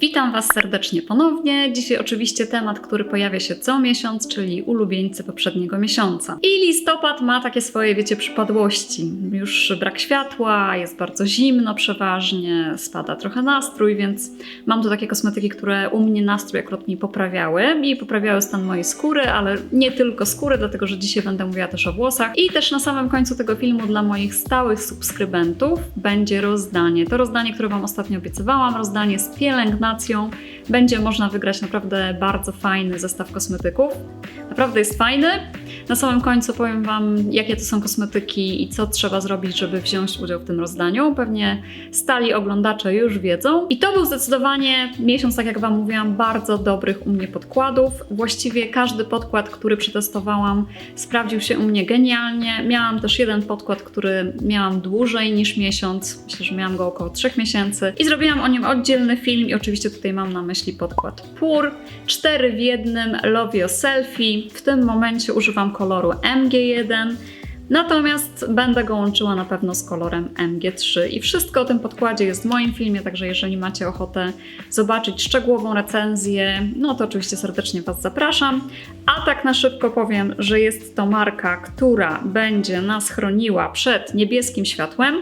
Witam Was serdecznie ponownie. Dzisiaj oczywiście temat, który pojawia się co miesiąc, czyli ulubieńcy poprzedniego miesiąca. I listopad ma takie swoje, wiecie, przypadłości. Już brak światła, jest bardzo zimno przeważnie, spada trochę nastrój, więc mam tu takie kosmetyki, które u mnie nastrój akurat mi poprawiały i poprawiały stan mojej skóry, ale nie tylko skóry, dlatego że dzisiaj będę mówiła też o włosach. I też na samym końcu tego filmu dla moich stałych subskrybentów będzie rozdanie. To rozdanie, które Wam ostatnio obiecywałam, rozdanie z pielęgnacją. Będzie można wygrać naprawdę bardzo fajny zestaw kosmetyków. Naprawdę jest fajny. Na samym końcu powiem Wam, jakie to są kosmetyki i co trzeba zrobić, żeby wziąć udział w tym rozdaniu. Pewnie stali oglądacze już wiedzą. I to był zdecydowanie miesiąc, tak jak Wam mówiłam, bardzo dobrych u mnie podkładów. Właściwie każdy podkład, który przetestowałam, sprawdził się u mnie genialnie. Miałam też jeden podkład, który miałam dłużej niż miesiąc. Myślę, że miałam go około 3 miesięcy. I zrobiłam o nim oddzielny film i oczywiście tutaj mam na myśli podkład PUR. 4 w jednym Love Your Selfie. W tym momencie używam koloru MG1. Natomiast będę go łączyła na pewno z kolorem MG3 i wszystko o tym podkładzie jest w moim filmie, także jeżeli macie ochotę zobaczyć szczegółową recenzję, no to oczywiście serdecznie Was zapraszam. A tak na szybko powiem, że jest to marka, która będzie nas chroniła przed niebieskim światłem.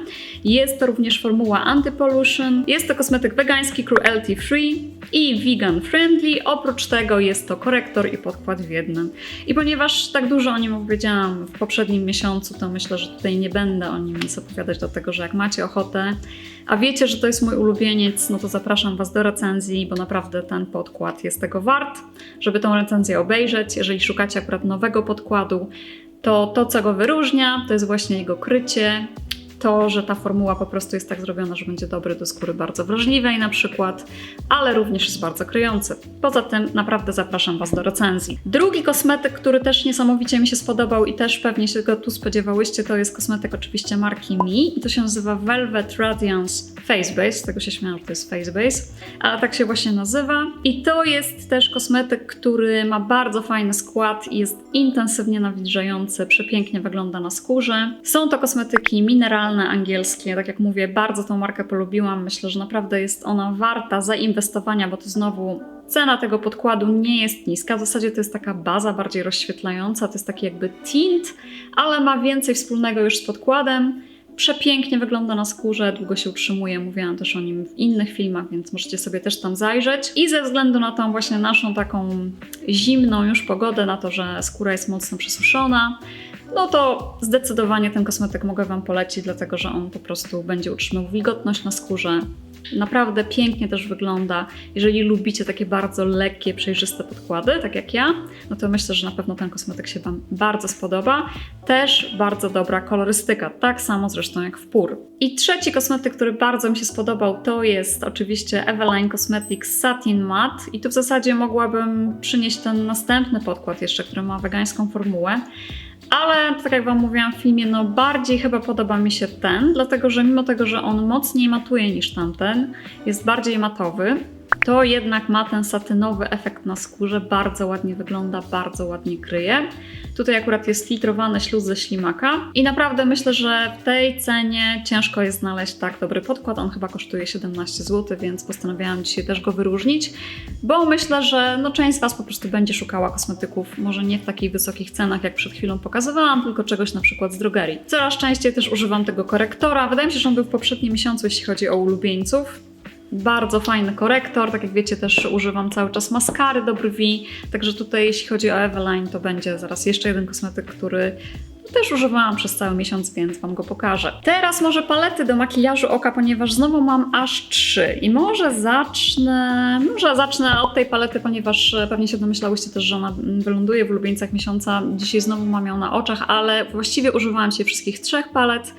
Jest to również formuła anti-pollution. Jest to kosmetyk wegański, cruelty free i vegan friendly. Oprócz tego jest to korektor i podkład w jednym. I ponieważ tak dużo o nim opowiedziałam w poprzednim miesiącu, to myślę, że tutaj nie będę o nim nic opowiadać, dlatego że jak macie ochotę, a wiecie, że to jest mój ulubieniec, no to zapraszam Was do recenzji, bo naprawdę ten podkład jest tego wart, żeby tą recenzję obejrzeć. Jeżeli szukacie akurat nowego podkładu, to to, co go wyróżnia, to jest właśnie jego krycie, to, że ta formuła po prostu jest tak zrobiona, że będzie dobry do skóry bardzo wrażliwej na przykład, ale również jest bardzo kryjący. Poza tym naprawdę zapraszam Was do recenzji. Drugi kosmetyk, który też niesamowicie mi się spodobał i też pewnie się go tu spodziewałyście, to jest kosmetyk oczywiście marki Mi i to się nazywa Velvet Radiance Face Base, z tego się śmiałam, że to jest Face Base, ale tak się właśnie nazywa. I to jest też kosmetyk, który ma bardzo fajny skład i jest intensywnie nawilżający, przepięknie wygląda na skórze. Są to kosmetyki mineralne, angielskie. Tak jak mówię, bardzo tą markę polubiłam. Myślę, że naprawdę jest ona warta zainwestowania, bo to znowu cena tego podkładu nie jest niska. W zasadzie to jest taka baza bardziej rozświetlająca, to jest taki jakby tint, ale ma więcej wspólnego już z podkładem. Przepięknie wygląda na skórze, długo się utrzymuje. Mówiłam też o nim w innych filmach, więc możecie sobie też tam zajrzeć. I ze względu na tą właśnie naszą taką zimną już pogodę, na to, że skóra jest mocno przesuszona, no to zdecydowanie ten kosmetyk mogę Wam polecić, dlatego że on po prostu będzie utrzymywał wilgotność na skórze. Naprawdę pięknie też wygląda. Jeżeli lubicie takie bardzo lekkie, przejrzyste podkłady, tak jak ja, no to myślę, że na pewno ten kosmetyk się Wam bardzo spodoba. Też bardzo dobra kolorystyka, tak samo zresztą jak w PUR. I trzeci kosmetyk, który bardzo mi się spodobał, to jest oczywiście Eveline Cosmetics Satin Matte. I tu w zasadzie mogłabym przynieść ten następny podkład jeszcze, który ma wegańską formułę. Ale tak jak Wam mówiłam w filmie, no bardziej chyba podoba mi się ten, dlatego że mimo tego, że on mocniej matuje niż tamten, jest bardziej matowy, to jednak ma ten satynowy efekt na skórze, bardzo ładnie wygląda, bardzo ładnie kryje. Tutaj akurat jest filtrowany śluz ze ślimaka i naprawdę myślę, że w tej cenie ciężko jest znaleźć tak dobry podkład. On chyba kosztuje 17 zł, więc postanowiłam dzisiaj też go wyróżnić, bo myślę, że no, część z Was po prostu będzie szukała kosmetyków, może nie w takich wysokich cenach, jak przed chwilą pokazywałam, tylko czegoś na przykład z drogerii. Coraz częściej też używam tego korektora. Wydaje mi się, że on był w poprzednim miesiącu, jeśli chodzi o ulubieńców. Bardzo fajny korektor, tak jak wiecie też używam cały czas maskary do brwi, także tutaj jeśli chodzi o Eveline to będzie zaraz jeszcze jeden kosmetyk, który też używałam przez cały miesiąc, więc Wam go pokażę. Teraz może palety do makijażu oka, ponieważ znowu mam aż trzy i może zacznę, może zacznę od tej palety, ponieważ pewnie się domyślałyście też, że ona wyląduje w ulubieńcach miesiąca. Dzisiaj znowu mam ją na oczach, ale właściwie używałam się wszystkich trzech palet.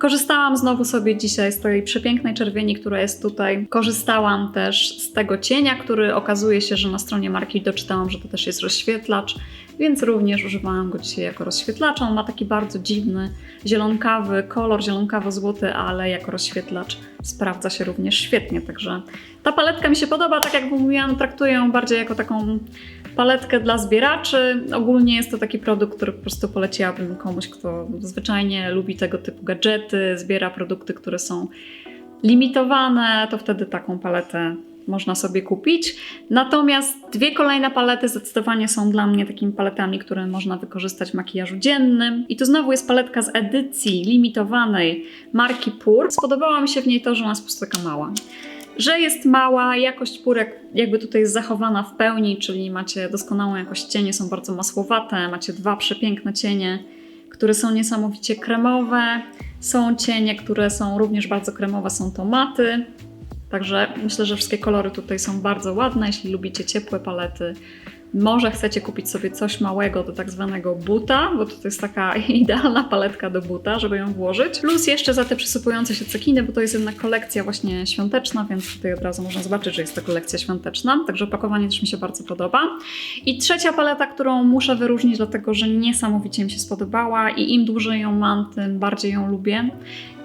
Korzystałam znowu sobie dzisiaj z tej przepięknej czerwieni, która jest tutaj. Korzystałam też z tego cienia, który okazuje się, że na stronie marki doczytałam, że to też jest rozświetlacz, więc również używałam go dzisiaj jako rozświetlacza. On ma taki bardzo dziwny, zielonkawy kolor, zielonkawo-złoty, ale jako rozświetlacz sprawdza się również świetnie. Także ta paletka mi się podoba, tak jak mówiłam, traktuję ją bardziej jako taką paletkę dla zbieraczy. Ogólnie jest to taki produkt, który po prostu poleciłabym komuś, kto zwyczajnie lubi tego typu gadżety, zbiera produkty, które są limitowane, to wtedy taką paletę można sobie kupić. Natomiast dwie kolejne palety zdecydowanie są dla mnie takimi paletami, które można wykorzystać w makijażu dziennym. I tu znowu jest paletka z edycji limitowanej marki Pur. Spodobała mi się w niej to, że ona jest po prostu taka mała że jest mała, jakość pórek jakby tutaj jest zachowana w pełni, czyli macie doskonałą jakość cienie, są bardzo masłowate, macie dwa przepiękne cienie, które są niesamowicie kremowe, są cienie, które są również bardzo kremowe, są to maty, także myślę, że wszystkie kolory tutaj są bardzo ładne, jeśli lubicie ciepłe palety, może chcecie kupić sobie coś małego do tak zwanego buta, bo to jest taka idealna paletka do buta, żeby ją włożyć. Plus jeszcze za te przysypujące się cekiny, bo to jest jednak kolekcja właśnie świąteczna, więc tutaj od razu można zobaczyć, że jest to kolekcja świąteczna. Także opakowanie też mi się bardzo podoba. I trzecia paleta, którą muszę wyróżnić, dlatego że niesamowicie mi się spodobała i im dłużej ją mam, tym bardziej ją lubię.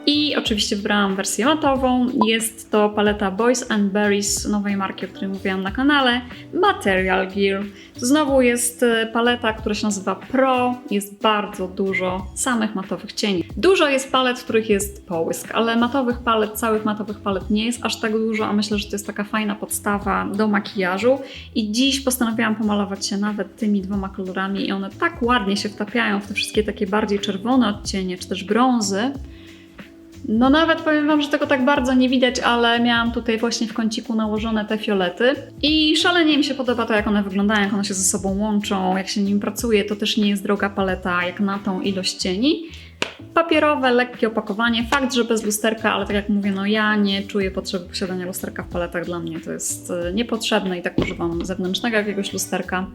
I oczywiście wybrałam wersję matową. Jest to paleta Boys and Berries nowej marki, o której mówiłam na kanale, Material Gear. Znowu jest e, paleta, która się nazywa Pro. Jest bardzo dużo samych matowych cieni. Dużo jest palet, w których jest połysk, ale matowych palet, całych matowych palet nie jest aż tak dużo, a myślę, że to jest taka fajna podstawa do makijażu. I dziś postanowiłam pomalować się nawet tymi dwoma kolorami i one tak ładnie się wtapiają w te wszystkie takie bardziej czerwone odcienie, czy też brązy, no nawet powiem Wam, że tego tak bardzo nie widać, ale miałam tutaj właśnie w kąciku nałożone te fiolety i szalenie mi się podoba to, jak one wyglądają, jak one się ze sobą łączą, jak się nim pracuje. To też nie jest droga paleta jak na tą ilość cieni. Papierowe, lekkie opakowanie. Fakt, że bez lusterka, ale tak jak mówię, no ja nie czuję potrzeby posiadania lusterka w paletach. Dla mnie to jest e, niepotrzebne i tak używam zewnętrznego jakiegoś lusterka.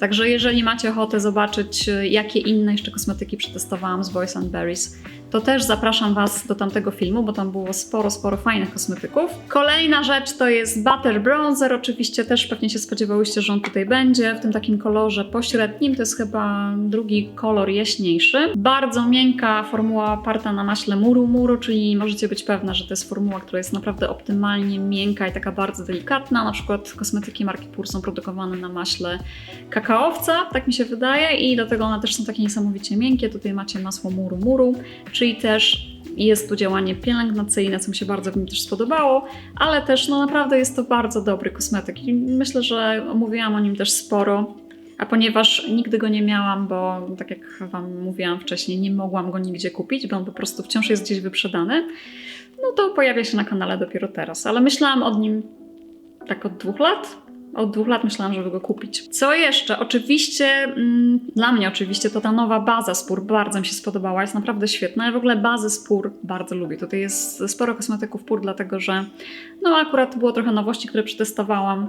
Także jeżeli macie ochotę zobaczyć, e, jakie inne jeszcze kosmetyki przetestowałam z Boys and Berries, to też zapraszam Was do tamtego filmu, bo tam było sporo, sporo fajnych kosmetyków. Kolejna rzecz to jest Butter Bronzer. Oczywiście też pewnie się spodziewałyście, że on tutaj będzie w tym takim kolorze pośrednim. To jest chyba drugi kolor jaśniejszy. Bardzo miękka formuła oparta na maśle Muru Muru, czyli możecie być pewne, że to jest formuła, która jest naprawdę optymalnie miękka i taka bardzo delikatna. Na przykład kosmetyki marki Pur są produkowane na maśle kakaowca, tak mi się wydaje, i dlatego one też są takie niesamowicie miękkie. Tutaj macie masło Muru Muru, czyli też jest tu działanie pielęgnacyjne, co mi się bardzo nim też spodobało, ale też no naprawdę jest to bardzo dobry kosmetyk i myślę, że omówiłam o nim też sporo. A ponieważ nigdy go nie miałam, bo tak jak Wam mówiłam wcześniej, nie mogłam go nigdzie kupić, bo on po prostu wciąż jest gdzieś wyprzedany, no to pojawia się na kanale dopiero teraz. Ale myślałam o nim tak od dwóch lat, od dwóch lat myślałam, żeby go kupić. Co jeszcze? Oczywiście, mm, dla mnie oczywiście, to ta nowa baza spór bardzo mi się spodobała, jest naprawdę świetna. Ja w ogóle bazę spór bardzo lubię. Tutaj jest sporo kosmetyków pór, dlatego że no akurat było trochę nowości, które przetestowałam.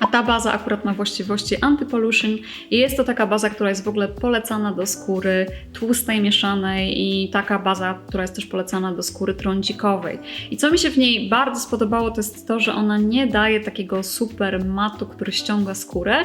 A ta baza akurat ma właściwości anti-pollution i jest to taka baza, która jest w ogóle polecana do skóry tłustej, mieszanej i taka baza, która jest też polecana do skóry trądzikowej. I co mi się w niej bardzo spodobało, to jest to, że ona nie daje takiego super matu, który ściąga skórę.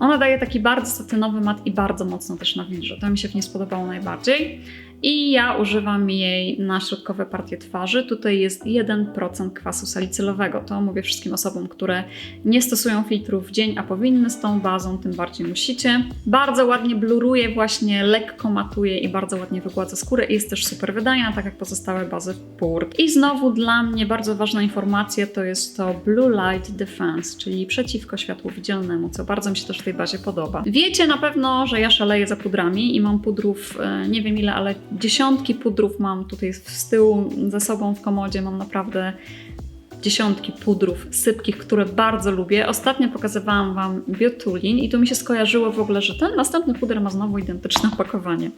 Ona daje taki bardzo satynowy mat i bardzo mocno też nawilża. To mi się w niej spodobało najbardziej i ja używam jej na środkowe partie twarzy. Tutaj jest 1% kwasu salicylowego. To mówię wszystkim osobom, które nie stosują filtrów w dzień, a powinny z tą bazą, tym bardziej musicie. Bardzo ładnie bluruje, właśnie lekko matuje i bardzo ładnie wygładza skórę i jest też super wydajna, tak jak pozostałe bazy Purt. I znowu dla mnie bardzo ważna informacja to jest to Blue Light Defense, czyli przeciwko światłu widzialnemu, co bardzo mi się też tej bazie podoba. Wiecie na pewno, że ja szaleję za pudrami i mam pudrów, e, nie wiem ile, ale dziesiątki pudrów mam tutaj z tyłu ze sobą w komodzie. Mam naprawdę dziesiątki pudrów sypkich, które bardzo lubię. Ostatnio pokazywałam Wam biotulin i tu mi się skojarzyło w ogóle, że ten następny puder ma znowu identyczne opakowanie.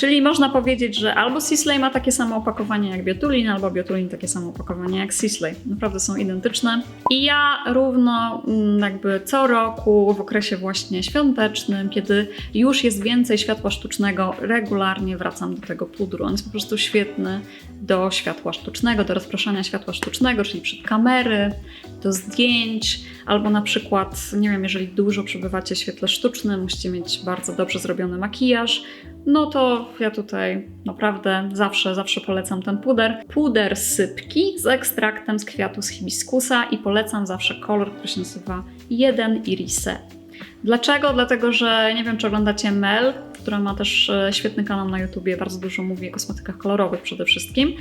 Czyli można powiedzieć, że albo Sisley ma takie samo opakowanie jak Biotulin, albo Biotulin takie samo opakowanie jak Sisley. Naprawdę są identyczne. I ja równo mm, jakby co roku w okresie właśnie świątecznym, kiedy już jest więcej światła sztucznego, regularnie wracam do tego pudru. On jest po prostu świetny do światła sztucznego, do rozpraszania światła sztucznego, czyli przed kamery, do zdjęć, albo na przykład, nie wiem, jeżeli dużo przebywacie w świetle sztucznym, musicie mieć bardzo dobrze zrobiony makijaż, no to ja tutaj naprawdę zawsze, zawsze polecam ten puder. Puder sypki z ekstraktem z kwiatu z hibiskusa i polecam zawsze kolor, który się nazywa 1 Irise. Dlaczego? Dlatego, że nie wiem, czy oglądacie Mel, która ma też e, świetny kanał na YouTubie, bardzo dużo mówi o kosmetykach kolorowych przede wszystkim.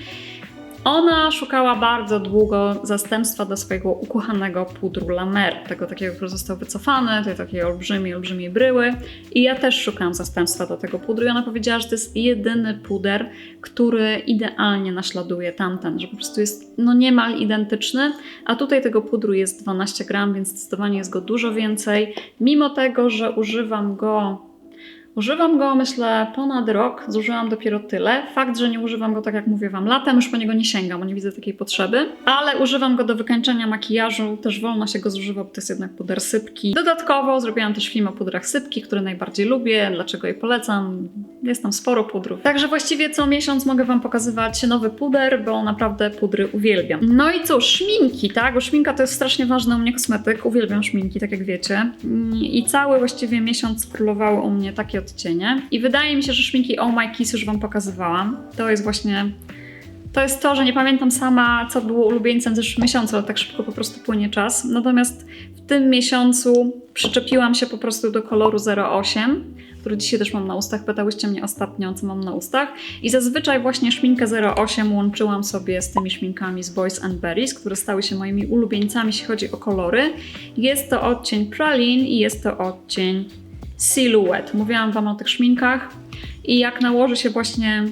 Ona szukała bardzo długo zastępstwa do swojego ukochanego pudru La Mer, tego takiego, który został wycofany, tej takiej olbrzymiej, olbrzymiej bryły. I ja też szukałam zastępstwa do tego pudru i ona powiedziała, że to jest jedyny puder, który idealnie naśladuje tamten, że po prostu jest no niemal identyczny, a tutaj tego pudru jest 12 gram, więc zdecydowanie jest go dużo więcej. Mimo tego, że używam go Używam go, myślę, ponad rok. Zużyłam dopiero tyle. Fakt, że nie używam go, tak jak mówię Wam, latem, już po niego nie sięgam, bo nie widzę takiej potrzeby. Ale używam go do wykańczania makijażu. Też wolno się go zużywa, bo to jest jednak puder sypki. Dodatkowo zrobiłam też film o pudrach sypki, które najbardziej lubię, dlaczego je polecam. Jest tam sporo pudrów. Także właściwie co miesiąc mogę Wam pokazywać nowy puder, bo naprawdę pudry uwielbiam. No i cóż, szminki, tak? Bo szminka to jest strasznie ważny u mnie kosmetyk. Uwielbiam szminki, tak jak wiecie. I cały właściwie miesiąc królowały u mnie takie odcienie. I wydaje mi się, że szminki Oh My Kiss już Wam pokazywałam. To jest właśnie... To jest to, że nie pamiętam sama, co było ulubieńcem w zeszłym miesiącu, ale tak szybko po prostu płynie czas. Natomiast w tym miesiącu przyczepiłam się po prostu do koloru 08, który dzisiaj też mam na ustach. Pytałyście mnie ostatnio, co mam na ustach. I zazwyczaj właśnie szminkę 08 łączyłam sobie z tymi szminkami z Boys and Berries, które stały się moimi ulubieńcami, jeśli chodzi o kolory. Jest to odcień Praline i jest to odcień Silhouette. Mówiłam Wam o tych szminkach i jak nałoży się właśnie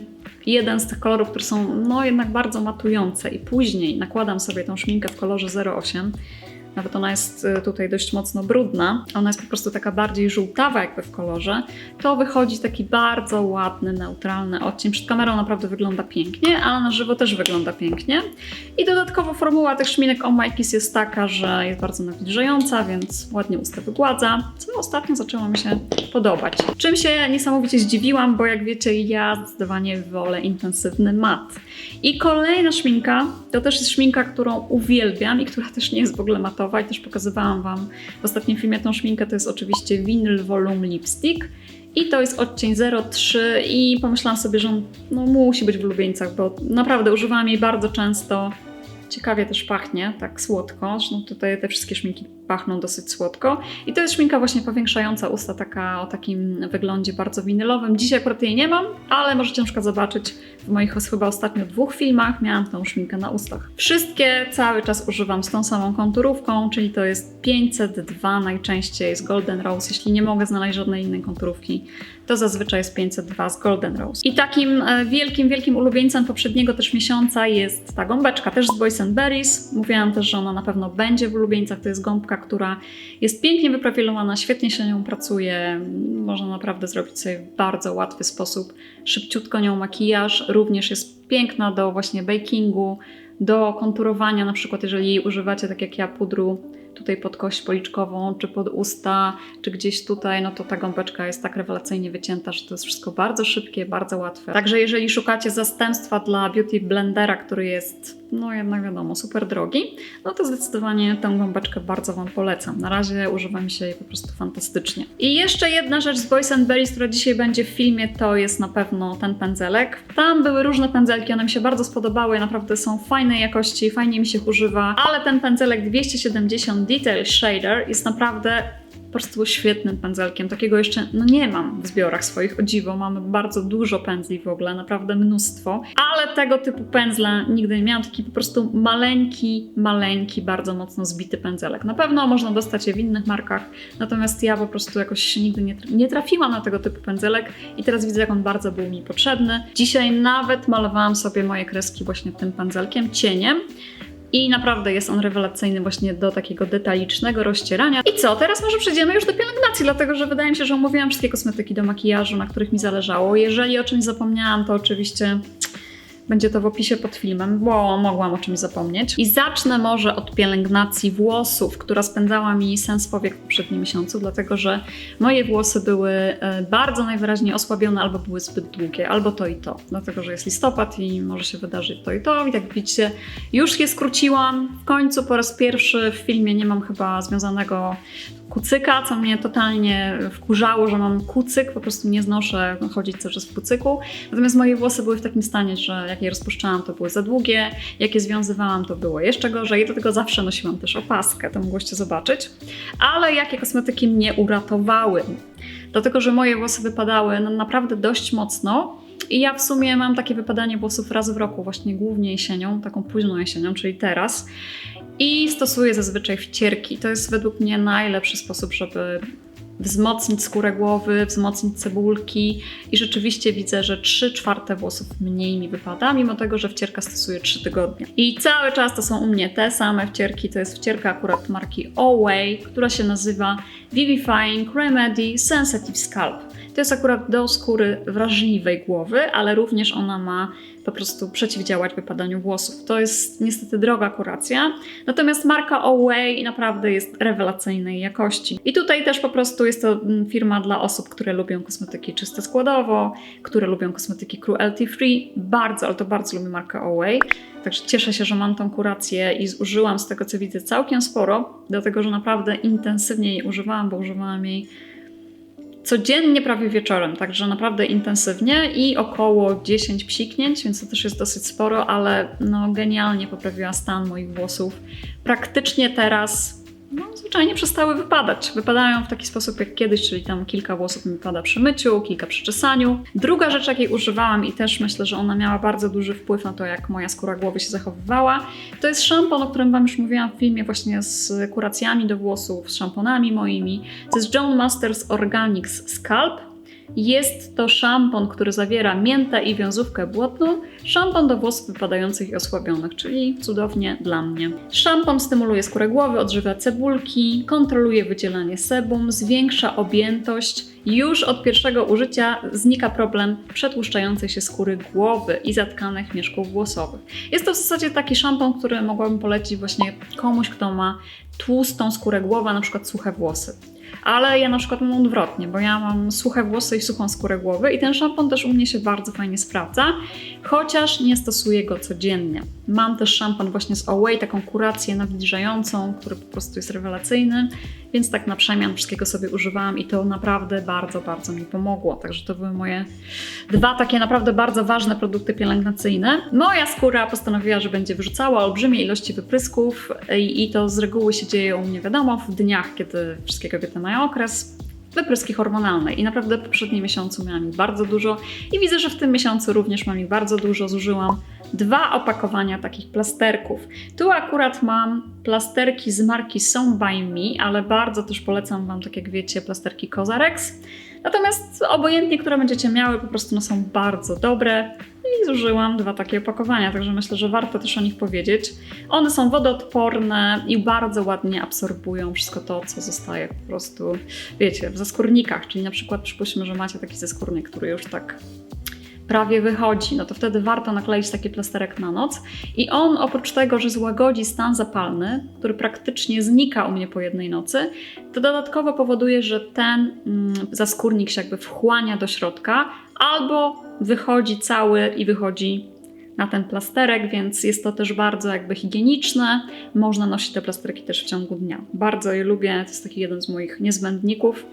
jeden z tych kolorów, które są no jednak bardzo matujące i później nakładam sobie tą szminkę w kolorze 08, nawet ona jest y, tutaj dość mocno brudna, ona jest po prostu taka bardziej żółtawa jakby w kolorze, to wychodzi taki bardzo ładny, neutralny odcień. Przed kamerą naprawdę wygląda pięknie, ale na żywo też wygląda pięknie. I dodatkowo formuła tych szminek o My Kiss jest taka, że jest bardzo nawilżająca, więc ładnie usta wygładza, co ostatnio zaczęło mi się podobać. Czym się niesamowicie zdziwiłam, bo jak wiecie, ja zdecydowanie wolę intensywny mat. I kolejna szminka, to też jest szminka, którą uwielbiam i która też nie jest w ogóle matowa, i też pokazywałam Wam w ostatnim filmie tą szminkę, to jest oczywiście Vinyl Volume Lipstick. I to jest odcień 03 i pomyślałam sobie, że on no, musi być w ulubieńcach, bo naprawdę używałam jej bardzo często. Ciekawie też pachnie, tak słodko. Zresztą tutaj te wszystkie szminki pachną dosyć słodko. I to jest szminka właśnie powiększająca usta, taka o takim wyglądzie bardzo winylowym. Dzisiaj akurat jej nie mam, ale możecie na przykład zobaczyć w moich chyba ostatnio dwóch filmach miałam tą szminkę na ustach. Wszystkie cały czas używam z tą samą konturówką, czyli to jest 502 najczęściej z Golden Rose. Jeśli nie mogę znaleźć żadnej innej konturówki, to zazwyczaj jest 502 z Golden Rose. I takim e, wielkim, wielkim ulubieńcem poprzedniego też miesiąca jest ta gąbeczka, też z Boys and Berries. Mówiłam też, że ona na pewno będzie w ulubieńcach. To jest gąbka, która jest pięknie wyprofilowana, świetnie się nią pracuje. Można naprawdę zrobić sobie w bardzo łatwy sposób, szybciutko nią makijaż. Również jest piękna do właśnie bakingu, do konturowania, na przykład jeżeli używacie tak jak ja pudru tutaj pod kość policzkową, czy pod usta, czy gdzieś tutaj, no to ta gąbeczka jest tak rewelacyjnie wycięta, że to jest wszystko bardzo szybkie, bardzo łatwe. Także jeżeli szukacie zastępstwa dla Beauty Blendera, który jest, no jednak wiadomo, super drogi, no to zdecydowanie tę gąbeczkę bardzo Wam polecam. Na razie używam się jej po prostu fantastycznie. I jeszcze jedna rzecz z Boys and Berries, która dzisiaj będzie w filmie, to jest na pewno ten pędzelek. Tam były różne pędzelki, one mi się bardzo spodobały, naprawdę są fajnej jakości, fajnie mi się używa, ale ten pędzelek 270 Detail Shader jest naprawdę po prostu świetnym pędzelkiem. Takiego jeszcze no nie mam w zbiorach swoich, o dziwo. Mamy bardzo dużo pędzli w ogóle, naprawdę mnóstwo. Ale tego typu pędzla nigdy nie miałam. Taki po prostu maleńki, maleńki, bardzo mocno zbity pędzelek. Na pewno można dostać je w innych markach, natomiast ja po prostu jakoś nigdy nie, nie trafiłam na tego typu pędzelek i teraz widzę, jak on bardzo był mi potrzebny. Dzisiaj nawet malowałam sobie moje kreski właśnie tym pędzelkiem, cieniem. I naprawdę jest on rewelacyjny właśnie do takiego detalicznego rozcierania. I co? Teraz może przejdziemy już do pielęgnacji, dlatego że wydaje mi się, że omówiłam wszystkie kosmetyki do makijażu, na których mi zależało. Jeżeli o czymś zapomniałam, to oczywiście będzie to w opisie pod filmem, bo mogłam o czymś zapomnieć. I zacznę może od pielęgnacji włosów, która spędzała mi sens powiek w poprzednim miesiącu, dlatego że moje włosy były e, bardzo najwyraźniej osłabione albo były zbyt długie, albo to i to. Dlatego, że jest listopad i może się wydarzyć to i to. I jak widzicie, już je skróciłam. W końcu po raz pierwszy w filmie nie mam chyba związanego kucyka, co mnie totalnie wkurzało, że mam kucyk, po prostu nie znoszę chodzić cały czas w kucyku. Natomiast moje włosy były w takim stanie, że jak je rozpuszczałam, to były za długie, jak je związywałam, to było jeszcze gorzej. Do tego zawsze nosiłam też opaskę, to mogłyście zobaczyć. Ale jakie kosmetyki mnie uratowały? Dlatego, że moje włosy wypadały no, naprawdę dość mocno I ja w sumie mam takie wypadanie włosów raz w roku, właśnie głównie jesienią, taką późną jesienią, czyli teraz. I stosuję zazwyczaj wcierki. To jest według mnie najlepszy sposób, żeby wzmocnić skórę głowy, wzmocnić cebulki i rzeczywiście widzę, że 3 czwarte włosów mniej mi wypada, mimo tego, że wcierka stosuję 3 tygodnie. I cały czas to są u mnie te same wcierki, to jest wcierka akurat marki Away, która się nazywa Vivifying Remedy Sensitive Scalp. To jest akurat do skóry wrażliwej głowy, ale również ona ma po prostu przeciwdziałać wypadaniu włosów. To jest niestety droga kuracja, natomiast marka Away naprawdę jest rewelacyjnej jakości. I tutaj też po prostu jest to mm, firma dla osób, które lubią kosmetyki czyste składowo, które lubią kosmetyki cruelty free. Bardzo, ale to bardzo lubię markę Away. Także cieszę się, że mam tą kurację i zużyłam z tego co widzę całkiem sporo, dlatego że naprawdę intensywnie jej używałam, bo używałam jej codziennie prawie wieczorem, także naprawdę intensywnie i około 10 psiknięć, więc to też jest dosyć sporo, ale no genialnie poprawiła stan moich włosów. Praktycznie teraz no, zwyczajnie przestały wypadać. Wypadają w taki sposób jak kiedyś, czyli tam kilka włosów mi wypada przy myciu, kilka przy czesaniu. Druga rzecz, jakiej używałam i też myślę, że ona miała bardzo duży wpływ na to, jak moja skóra głowy się zachowywała, to jest szampon, o którym Wam już mówiłam w filmie właśnie z kuracjami do włosów, z szamponami moimi. To jest John Masters Organics Scalp. Jest to szampon, który zawiera miętę i wiązówkę błotną, szampon do włosów wypadających i osłabionych, czyli cudownie dla mnie. Szampon stymuluje skórę głowy, odżywia cebulki, kontroluje wydzielanie sebum, zwiększa objętość. Już od pierwszego użycia znika problem przetłuszczającej się skóry głowy i zatkanych mieszków włosowych. Jest to w zasadzie taki szampon, który mogłabym polecić właśnie komuś, kto ma tłustą skórę głowy, na przykład suche włosy ale ja na przykład mam odwrotnie, bo ja mam suche włosy i suchą skórę głowy i ten szampon też u mnie się bardzo fajnie sprawdza, chociaż nie stosuję go codziennie. Mam też szampan właśnie z Away, taką kurację nawilżającą, który po prostu jest rewelacyjny, więc tak na przemian wszystkiego sobie używałam i to naprawdę bardzo, bardzo mi pomogło. Także to były moje dwa takie naprawdę bardzo ważne produkty pielęgnacyjne. Moja skóra postanowiła, że będzie wyrzucała olbrzymie ilości wyprysków i, i to z reguły się dzieje u mnie, wiadomo, w dniach, kiedy wszystkie kobiety okres, wypryski hormonalne i naprawdę w poprzednim miesiącu miałam ich bardzo dużo i widzę, że w tym miesiącu również mam ich bardzo dużo. Zużyłam dwa opakowania takich plasterków. Tu akurat mam plasterki z marki Some By Me, ale bardzo też polecam Wam, tak jak wiecie, plasterki Cozarex. Natomiast obojętnie, które będziecie miały, po prostu one są bardzo dobre i zużyłam dwa takie opakowania, także myślę, że warto też o nich powiedzieć. One są wodoodporne i bardzo ładnie absorbują wszystko to, co zostaje po prostu, wiecie, w zaskórnikach, czyli na przykład przypuśćmy, że macie taki zaskórnik, który już tak prawie wychodzi, no to wtedy warto nakleić taki plasterek na noc. I on oprócz tego, że złagodzi stan zapalny, który praktycznie znika u mnie po jednej nocy, to dodatkowo powoduje, że ten mm, zaskórnik się jakby wchłania do środka albo wychodzi cały i wychodzi na ten plasterek, więc jest to też bardzo jakby higieniczne. Można nosić te plasterki też w ciągu dnia. Bardzo je lubię, to jest taki jeden z moich niezbędników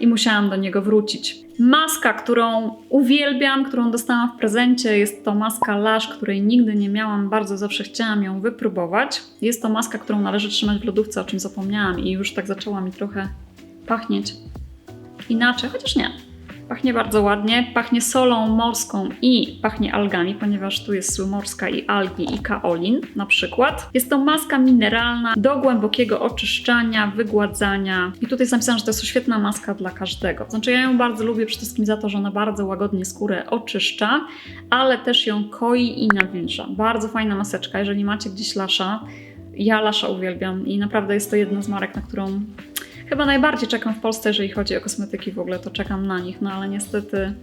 i musiałam do niego wrócić. Maska, którą uwielbiam, którą dostałam w prezencie, jest to maska Lash, której nigdy nie miałam, bardzo zawsze chciałam ją wypróbować. Jest to maska, którą należy trzymać w lodówce, o czym zapomniałam i już tak zaczęła mi trochę pachnieć inaczej, chociaż nie. Pachnie bardzo ładnie, pachnie solą morską i pachnie algami, ponieważ tu jest sól morska i algi i kaolin na przykład. Jest to maska mineralna do głębokiego oczyszczania, wygładzania. I tutaj jest napisane, że to jest świetna maska dla każdego. Znaczy ja ją bardzo lubię przede wszystkim za to, że ona bardzo łagodnie skórę oczyszcza, ale też ją koi i nawilża. Bardzo fajna maseczka, jeżeli macie gdzieś lasza. Ja lasza uwielbiam i naprawdę jest to jedna z marek, na którą chyba najbardziej czekam w Polsce, jeżeli chodzi o kosmetyki w ogóle, to czekam na nich, no ale niestety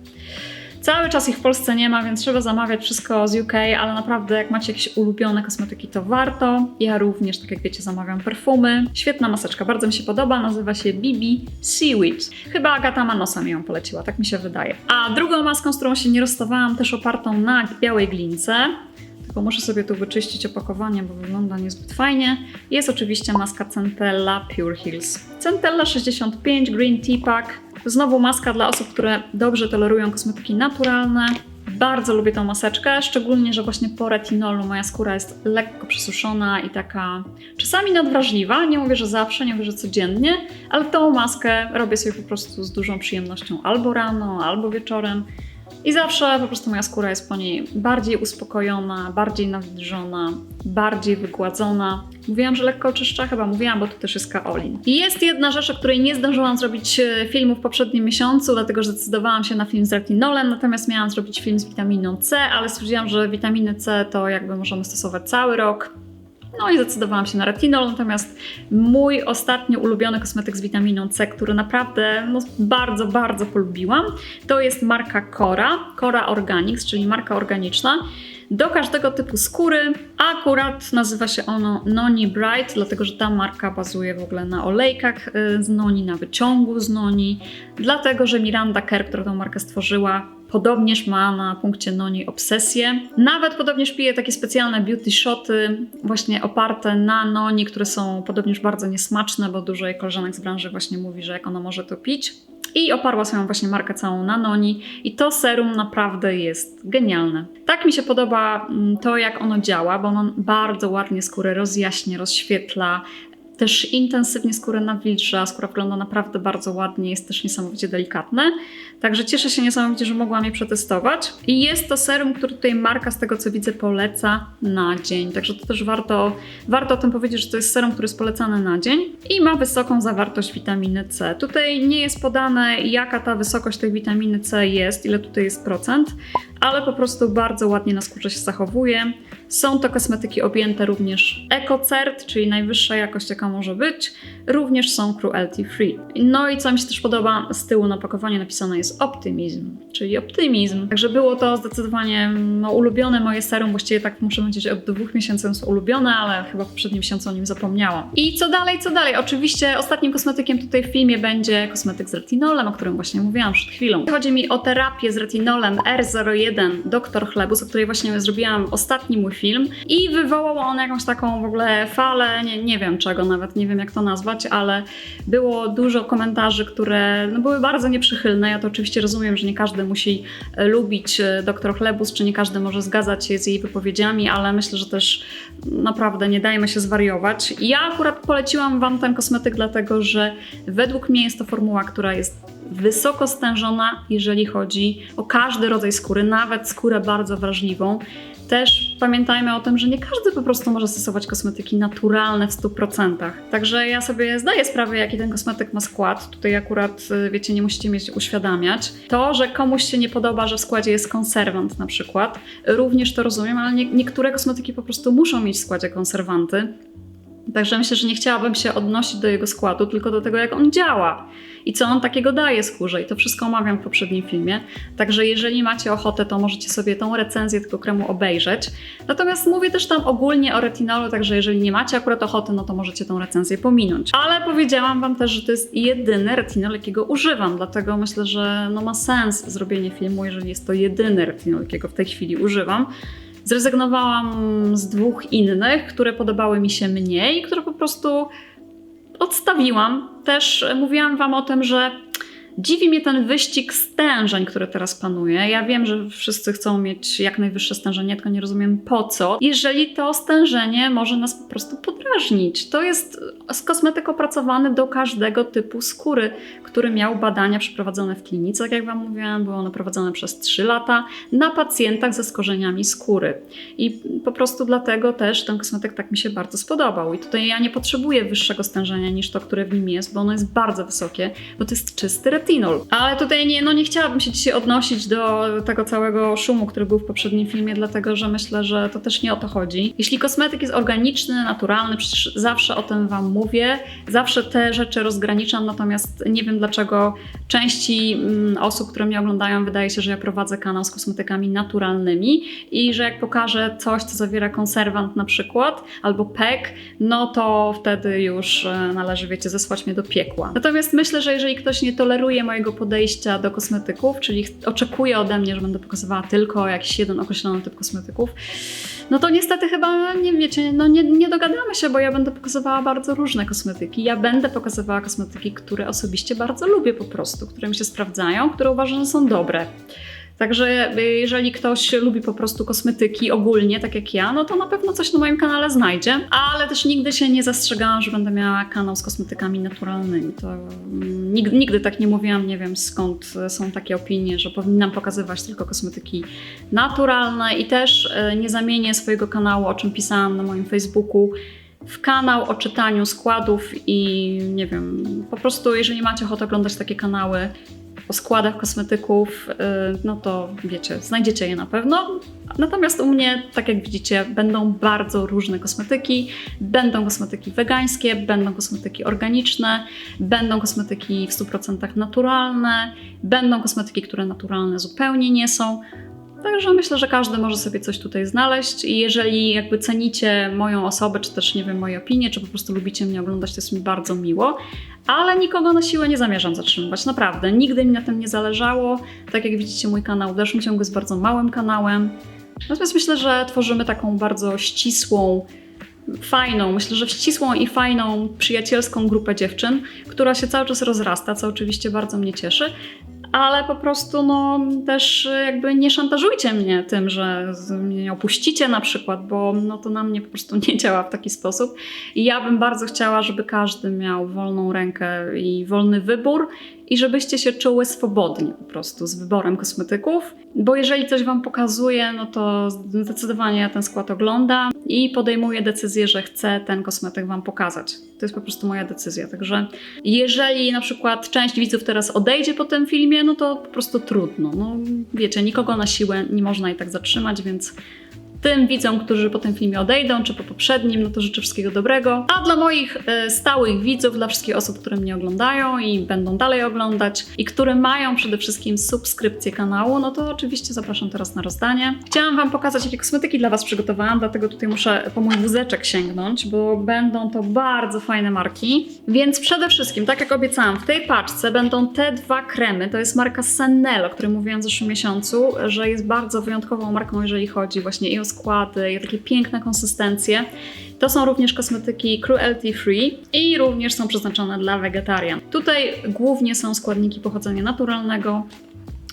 cały czas ich w Polsce nie ma, więc trzeba zamawiać wszystko z UK, ale naprawdę jak macie jakieś ulubione kosmetyki, to warto. Ja również, tak jak wiecie, zamawiam perfumy. Świetna maseczka, bardzo mi się podoba, nazywa się BB Seaweed. Chyba Agata Manosa mi ją poleciła, tak mi się wydaje. A drugą maską, z którą się nie rozstawałam, też opartą na białej glince, tylko muszę sobie tu wyczyścić opakowanie, bo wygląda niezbyt fajnie. Jest oczywiście maska Centella Pure Hills. Centella 65 Green Tea Pack. Znowu maska dla osób, które dobrze tolerują kosmetyki naturalne. Bardzo lubię tą maseczkę, szczególnie, że właśnie po retinolu moja skóra jest lekko przesuszona i taka czasami nadwrażliwa. Nie mówię, że zawsze, nie mówię, że codziennie, ale tą maskę robię sobie po prostu z dużą przyjemnością albo rano, albo wieczorem I zawsze po prostu moja skóra jest po niej bardziej uspokojona, bardziej nawilżona, bardziej wygładzona. Mówiłam, że lekko czyszcza, chyba mówiłam, bo to też jest kaolin. I jest jedna rzecz, o której nie zdążyłam zrobić e, filmu w poprzednim miesiącu, dlatego że zdecydowałam się na film z retinolem, natomiast miałam zrobić film z witaminą C, ale stwierdziłam, że witaminy C to jakby możemy stosować cały rok. No i zdecydowałam się na retinol, natomiast mój ostatnio ulubiony kosmetyk z witaminą C, który naprawdę no, bardzo, bardzo polubiłam, to jest marka Cora, Cora Organics, czyli marka organiczna. Do każdego typu skóry, akurat nazywa się ono Noni Bright, dlatego że ta marka bazuje w ogóle na olejkach y, z Noni, na wyciągu z Noni, dlatego że Miranda Kerr, która tą markę stworzyła, Podobnież ma na punkcie Noni obsesję. Nawet podobnież pije takie specjalne beauty shoty, właśnie oparte na Noni, które są podobnież bardzo niesmaczne, bo dużo jej koleżanek z branży właśnie mówi, że jak ona może to pić. I oparła swoją właśnie markę całą na Noni i to serum naprawdę jest genialne. Tak mi się podoba mm, to, jak ono działa, bo ono bardzo ładnie skórę rozjaśnia, rozświetla, też intensywnie skórę nawilża, skóra wygląda naprawdę bardzo ładnie, jest też niesamowicie delikatne. Także cieszę się niesamowicie, że mogłam je przetestować. I jest to serum, który tutaj marka z tego co widzę poleca na dzień. Także to też warto, warto o tym powiedzieć, że to jest serum, który jest polecany na dzień i ma wysoką zawartość witaminy C. Tutaj nie jest podane jaka ta wysokość tej witaminy C jest, ile tutaj jest procent, ale po prostu bardzo ładnie na skórze się zachowuje. Są to kosmetyki objęte również EcoCert, czyli najwyższa jakość, jaka może być. Również są cruelty free. No i co mi się też podoba, z tyłu na pakowaniu napisane jest optymizm, czyli optymizm. Także było to zdecydowanie no, ulubione moje serum, właściwie tak muszę powiedzieć, od dwóch miesięcy jest ulubione, ale chyba w poprzednim miesiącu o nim zapomniałam. I co dalej, co dalej? Oczywiście ostatnim kosmetykiem tutaj w filmie będzie kosmetyk z retinolem, o którym właśnie mówiłam przed chwilą. Chodzi mi o terapię z retinolem R01 Dr. Chlebus, o której właśnie zrobiłam ostatni mój film i wywołał on jakąś taką w ogóle falę, nie, nie wiem czego nawet, nie wiem jak to nazwać, ale było dużo komentarzy, które no, były bardzo nieprzychylne. Ja to oczywiście rozumiem, że nie każdy musi e, lubić e, dr Chlebus, czy nie każdy może zgadzać się z jej wypowiedziami, ale myślę, że też naprawdę nie dajmy się zwariować. Ja akurat poleciłam Wam ten kosmetyk, dlatego że według mnie jest to formuła, która jest wysoko stężona, jeżeli chodzi o każdy rodzaj skóry, nawet skórę bardzo wrażliwą. Też pamiętajmy o tym, że nie każdy po prostu może stosować kosmetyki naturalne w 100%. Także ja sobie zdaję sprawę, jaki ten kosmetyk ma skład. Tutaj akurat, y, wiecie, nie musicie mieć uświadamiać. To, że komuś się nie podoba, że w składzie jest konserwant na przykład, również to rozumiem, ale nie, niektóre kosmetyki po prostu muszą mieć w składzie konserwanty. Także myślę, że nie chciałabym się odnosić do jego składu, tylko do tego, jak on działa i co on takiego daje skórze. I to wszystko omawiam w poprzednim filmie. Także jeżeli macie ochotę, to możecie sobie tą recenzję tego kremu obejrzeć. Natomiast mówię też tam ogólnie o retinolu, także jeżeli nie macie akurat ochoty, no to możecie tą recenzję pominąć. Ale powiedziałam Wam też, że to jest jedyny retinol, jakiego używam, dlatego myślę, że no ma sens zrobienie filmu, jeżeli jest to jedyny retinol, jakiego w tej chwili używam. Zrezygnowałam z dwóch innych, które podobały mi się mniej, które po prostu odstawiłam. Też mówiłam Wam o tym, że Dziwi mnie ten wyścig stężeń, który teraz panuje. Ja wiem, że wszyscy chcą mieć jak najwyższe stężenie, tylko nie rozumiem po co, jeżeli to stężenie może nas po prostu podrażnić. To jest kosmetyk opracowany do każdego typu skóry, który miał badania przeprowadzone w klinice, jak Wam mówiłam, było one prowadzone przez 3 lata na pacjentach ze skorzeniami skóry. I po prostu dlatego też ten kosmetyk tak mi się bardzo spodobał. I tutaj ja nie potrzebuję wyższego stężenia niż to, które w nim jest, bo ono jest bardzo wysokie, bo to jest czysty Ale tutaj nie, no nie chciałabym się dzisiaj odnosić do tego całego szumu, który był w poprzednim filmie, dlatego że myślę, że to też nie o to chodzi. Jeśli kosmetyk jest organiczny, naturalny, przecież zawsze o tym Wam mówię, zawsze te rzeczy rozgraniczam, natomiast nie wiem dlaczego części mm, osób, które mnie oglądają, wydaje się, że ja prowadzę kanał z kosmetykami naturalnymi i że jak pokażę coś, co zawiera konserwant na przykład, albo PEK, no to wtedy już e, należy, wiecie, zesłać mnie do piekła. Natomiast myślę, że jeżeli ktoś nie toleruje mojego podejścia do kosmetyków, czyli oczekuje ode mnie, że będę pokazywała tylko jakiś jeden określony typ kosmetyków, no to niestety chyba, nie wiecie, no nie, nie dogadamy się, bo ja będę pokazywała bardzo różne kosmetyki. Ja będę pokazywała kosmetyki, które osobiście bardzo lubię po prostu, które mi się sprawdzają, które uważam, że są dobre. Także y, jeżeli ktoś lubi po prostu kosmetyki ogólnie, tak jak ja, no to na pewno coś na moim kanale znajdzie. Ale też nigdy się nie zastrzegałam, że będę miała kanał z kosmetykami naturalnymi. To mm, nigdy, nigdy tak nie mówiłam, nie wiem skąd są takie opinie, że powinnam pokazywać tylko kosmetyki naturalne i też y, nie zamienię swojego kanału, o czym pisałam na moim Facebooku, w kanał o czytaniu składów i nie wiem, po prostu jeżeli macie ochotę oglądać takie kanały o składach kosmetyków, y, no to wiecie, znajdziecie je na pewno. Natomiast u mnie, tak jak widzicie, będą bardzo różne kosmetyki. Będą kosmetyki wegańskie, będą kosmetyki organiczne, będą kosmetyki w 100% naturalne, będą kosmetyki, które naturalne zupełnie nie są. Także myślę, że każdy może sobie coś tutaj znaleźć i jeżeli jakby cenicie moją osobę, czy też nie wiem, moje opinie, czy po prostu lubicie mnie oglądać, to jest mi bardzo miło, ale nikogo na siłę nie zamierzam zatrzymywać, naprawdę. Nigdy mi na tym nie zależało. Tak jak widzicie, mój kanał w dalszym ciągu jest bardzo małym kanałem. Natomiast myślę, że tworzymy taką bardzo ścisłą, fajną, myślę, że ścisłą i fajną, przyjacielską grupę dziewczyn, która się cały czas rozrasta, co oczywiście bardzo mnie cieszy ale po prostu no też jakby nie szantażujcie mnie tym, że mnie opuścicie na przykład, bo no to na mnie po prostu nie działa w taki sposób. I ja bym bardzo chciała, żeby każdy miał wolną rękę i wolny wybór i żebyście się czuły swobodnie po prostu z wyborem kosmetyków, bo jeżeli coś Wam pokazuje, no to zdecydowanie ten skład oglądam i podejmuję decyzję, że chcę ten kosmetyk Wam pokazać. To jest po prostu moja decyzja. Także jeżeli na przykład część widzów teraz odejdzie po tym filmie, no to po prostu trudno. No wiecie, nikogo na siłę nie można i tak zatrzymać, więc tym widzom, którzy po tym filmie odejdą, czy po poprzednim, no to życzę wszystkiego dobrego. A dla moich e, stałych widzów, dla wszystkich osób, które mnie oglądają i będą dalej oglądać i które mają przede wszystkim subskrypcję kanału, no to oczywiście zapraszam teraz na rozdanie. Chciałam Wam pokazać, jakie kosmetyki dla Was przygotowałam, dlatego tutaj muszę po mój wózeczek sięgnąć, bo będą to bardzo fajne marki. Więc przede wszystkim, tak jak obiecałam, w tej paczce będą te dwa kremy. To jest marka Sennel, o której mówiłam w zeszłym miesiącu, że jest bardzo wyjątkową marką, jeżeli chodzi właśnie i o składy, takie piękne konsystencje. To są również kosmetyki cruelty free i również są przeznaczone dla wegetarian. Tutaj głównie są składniki pochodzenia naturalnego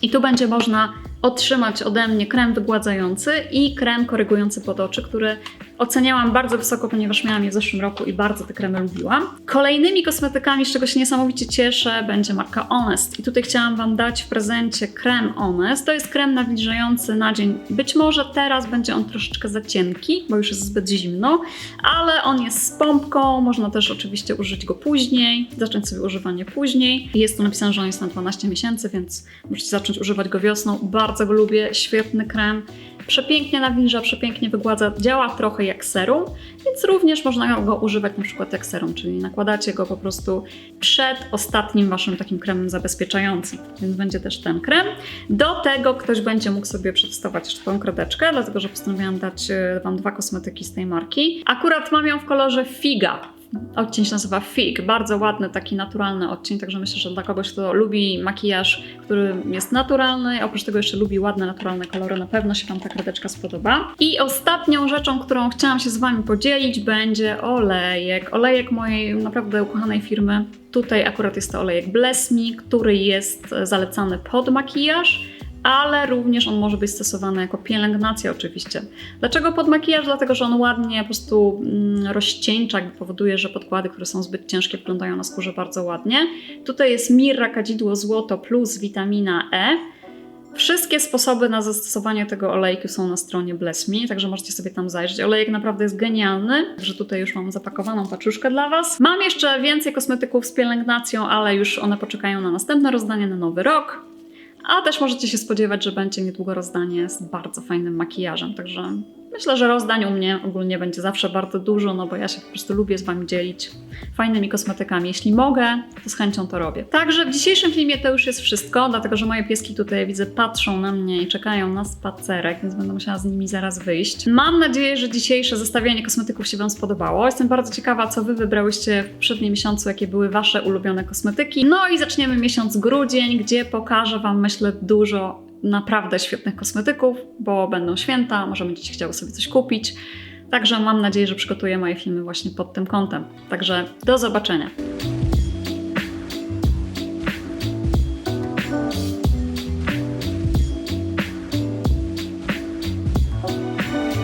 i tu będzie można otrzymać ode mnie krem wygładzający i krem korygujący pod oczy, który oceniałam bardzo wysoko, ponieważ miałam je w zeszłym roku i bardzo te kremy lubiłam. Kolejnymi kosmetykami, z czego się niesamowicie cieszę, będzie marka Honest. I tutaj chciałam Wam dać w prezencie krem Honest. To jest krem nawilżający na dzień. Być może teraz będzie on troszeczkę za cienki, bo już jest zbyt zimno, ale on jest z pompką, można też oczywiście użyć go później, zacząć sobie używanie później. Jest tu napisane, że on jest na 12 miesięcy, więc możecie zacząć używać go wiosną. Bardzo go lubię, świetny krem przepięknie nawilża, przepięknie wygładza, działa trochę jak serum, więc również można go używać na przykład jak serum, czyli nakładacie go po prostu przed ostatnim waszym takim kremem zabezpieczającym, więc będzie też ten krem. Do tego ktoś będzie mógł sobie przetestować jeszcze tą kredeczkę, dlatego że postanowiłam dać e, Wam dwa kosmetyki z tej marki. Akurat mam ją w kolorze figa, Odcień się nazywa Fig, bardzo ładny, taki naturalny odcień, także myślę, że dla kogoś, kto lubi makijaż, który jest naturalny, oprócz tego jeszcze lubi ładne, naturalne kolory, na pewno się Wam ta kredeczka spodoba. I ostatnią rzeczą, którą chciałam się z Wami podzielić, będzie olejek. Olejek mojej naprawdę ukochanej firmy. Tutaj akurat jest to olejek Bless Me, który jest zalecany pod makijaż ale również on może być stosowany jako pielęgnacja oczywiście. Dlaczego pod makijaż? Dlatego, że on ładnie po prostu mm, rozcieńcza, jakby powoduje, że podkłady, które są zbyt ciężkie, wyglądają na skórze bardzo ładnie. Tutaj jest mirra kadzidło złoto plus witamina E. Wszystkie sposoby na zastosowanie tego olejku są na stronie Bless Me, także możecie sobie tam zajrzeć. Olejek naprawdę jest genialny, że tutaj już mam zapakowaną paczuszkę dla Was. Mam jeszcze więcej kosmetyków z pielęgnacją, ale już one poczekają na następne rozdanie na nowy rok. A też możecie się spodziewać, że będzie niedługo rozdanie z bardzo fajnym makijażem, także myślę, że rozdań u mnie ogólnie będzie zawsze bardzo dużo, no bo ja się po prostu lubię z Wami dzielić fajnymi kosmetykami. Jeśli mogę, to z chęcią to robię. Także w dzisiejszym filmie to już jest wszystko, dlatego że moje pieski tutaj widzę patrzą na mnie i czekają na spacerek, więc będę musiała z nimi zaraz wyjść. Mam nadzieję, że dzisiejsze zestawienie kosmetyków się Wam spodobało. Jestem bardzo ciekawa, co Wy wybrałyście w poprzednim miesiącu, jakie były Wasze ulubione kosmetyki. No i zaczniemy miesiąc grudzień, gdzie pokażę Wam, myślę, dużo naprawdę świetnych kosmetyków, bo będą święta, może będziecie chciały sobie coś kupić. Także mam nadzieję, że przygotuję moje filmy właśnie pod tym kątem. Także do zobaczenia.